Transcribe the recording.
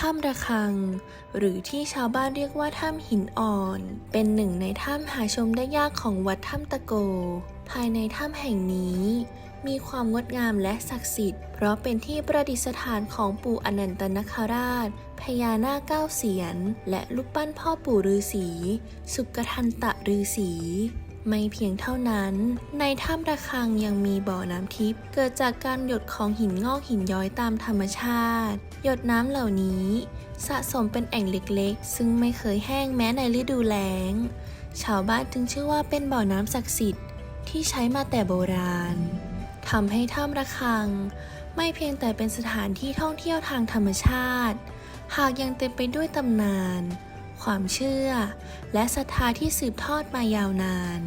ถ้ำระฆัง หรือที่ชาวบ้านเรียกว่าถ้ำหินอ่อน เป็นหนึ่งในถ้ำหาชมได้ยากของวัดถ้ำตะโก ภายในถ้ำแห่งนี้ มีความงดงามและศักดิ์สิทธิ์ เพราะเป็นที่ประดิษฐานของปู่อนันตนคราช พญานาคเก้าเสียน และลูกปั้นพ่อปู่ฤาษี สุกทันตะฤาษี ไม่เพียงเท่านั้น ในถ้ำระฆังยังมีบ่อน้ำทิพย์เกิดจากการหยดของหินงอกหินย้อยตามธรรมชาติ หยดน้ำเหล่านี้ สะสมเป็นแอ่งเล็กๆ ซึ่งไม่เคยแห้งแม้ในฤดูแล้ง ชาวบ้านจึงเชื่อว่าเป็นบ่อน้ำศักดิ์สิทธิ์ที่ใช้มาแต่โบราณทำให้ถ้ำระฆัง ไม่เพียงแต่เป็นสถานที่ท่องเที่ยวทางธรรมชาติ หากยังเต็มไปด้วยตำนาน ความเชื่อ และศรัทธาที่สืบทอดมายาวนาน